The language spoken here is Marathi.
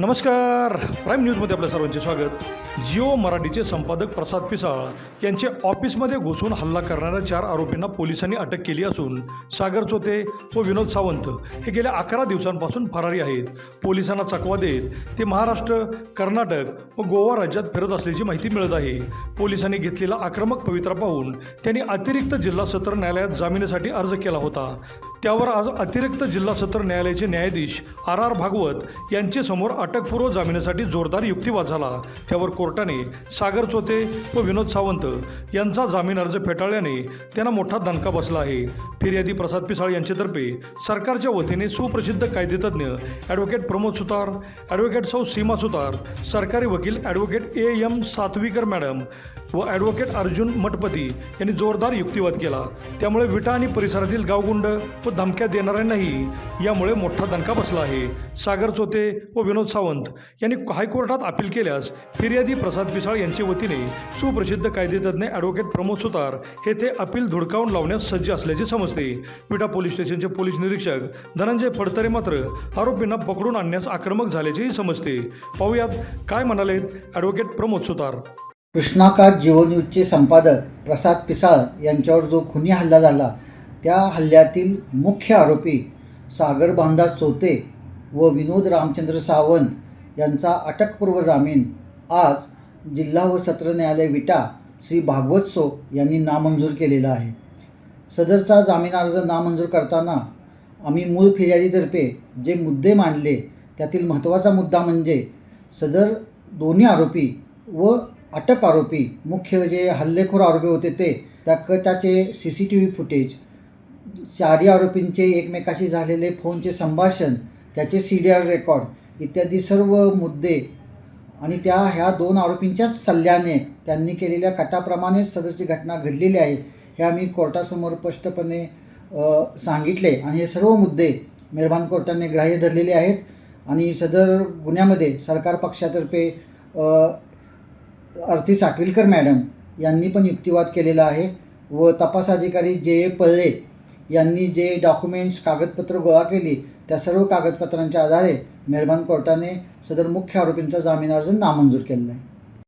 नमस्कार. प्राईम न्यूजमध्ये आपल्या सर्वांचे स्वागत. जिओ मराठीचे संपादक प्रसाद पिसाळ यांचे ऑफिसमध्ये घुसून हल्ला करणाऱ्या चार आरोपींना पोलिसांनी अटक केली असून सागर चोते व विनोद सावंत हे गेल्या अकरा दिवसांपासून फरारी आहेत. पोलिसांना चकवा देत ते महाराष्ट्र कर्नाटक व गोवा राज्यात फिरत असल्याची माहिती मिळत आहे. पोलिसांनी घेतलेला आक्रमक पवित्रा पाहून त्यांनी अतिरिक्त जिल्हा सत्र न्यायालयात जामिनासाठी अर्ज केला होता. त्यावर आज अतिरिक्त जिल्हा सत्र न्यायालयाचे न्यायाधीश आर आर भागवत यांचे समोर अटकपूर्व जामिनासाठी जोरदार युक्तिवाद झाला. त्यावर कोर्टाने सागर चोते व विनोद सावंत यांचा जामीन अर्ज फेटाळल्याने त्यांना मोठा दणका बसला आहे. फिर्यादी प्रसाद पिसाळ यांच्यातर्फे सरकारच्या वतीने सुप्रसिद्ध कायदेतज्ञ ॲडव्होकेट प्रमोद सुतार ॲडव्होकेट सौ सीमा सुतार सरकारी वकील advocate A M Satvikar madam व ॲडव्होकेट अर्जुन मठपती यांनी जोरदार युक्तिवाद केला. त्यामुळे विटा आणि परिसरातील गावगुंड व धमक्या देणाऱ्यांनाही यामुळे मोठा दणका बसला आहे. सागर चोते व विनोद सावंत यांनी हायकोर्टात अपील केल्यास फिर्यादी प्रसाद पिसाळ यांच्या वतीने सुप्रसिद्ध कायदेतज्ञ ॲडव्होकेट प्रमोद सुतार हे ते अपील धुडकावून लावण्यास सज्ज असल्याचे समजते. विटा पोलीस स्टेशनचे पोलीस निरीक्षक धनंजय फडतरे मात्र आरोपींना पकडून आणण्यास आक्रमक झाल्याचेही समजते. पाहूयात काय म्हणाले ॲडव्होकेट प्रमोद सुतार. कृष्णाकात जिओ न्यूजचे संपादक प्रसाद पिसाळ यांच्यावर जो खुनी हल्ला झाला त्या हल्ल्यातील मुख्य आरोपी सागर बांधा चोते व विनोद रामचंद्र सावंत यांचा अटकपूर्व जामीन आज जिल्हा व सत्र न्यायालय विटा श्री भागवत सो यांनी नामंजूर केलेला आहे. सदरचा जामीन अर्ज नामंजूर करताना आम्ही मूळ फिर्यादीतर्फे जे मुद्दे मांडले त्यातील महत्त्वाचा मुद्दा म्हणजे सदर दोन्ही आरोपी व अटक आरोपी मुख्य जे हल्लेखोर आरोपी होते ते त्या कटाचे C C T V footage चारही आरोपींचे एकमेकाशी झालेले फोनचे संभाषण त्याचे सी डी आर रेकॉर्ड इत्यादी सर्व मुद्दे आणि त्या ह्या दोन आरोपींच्याच सल्ल्याने त्यांनी केलेल्या कटाप्रमाणेच सदरची घटना घडलेली आहे हे आम्ही कोर्टासमोर स्पष्टपणे सांगितले. आणि हे सर्व मुद्दे मेहरबान कोर्टाने ग्राह्य धरलेले आहेत आणि सदर गुन्ह्यामध्ये सरकार पक्षातर्फे अर्थी आरती साटविलकर मॅडम यांनी पण युक्तिवाद केलेला आहे व तपास अधिकारी जे ए पल्ले यांनी जे डॉक्युमेंट्स कागदपत्र गोळा केली त्या सर्व कागदपत्रांच्या आधारे मेहरबान कोर्टाने सदर मुख्य आरोपींचा जामीन अर्ज नामंजूर केलेला आहे.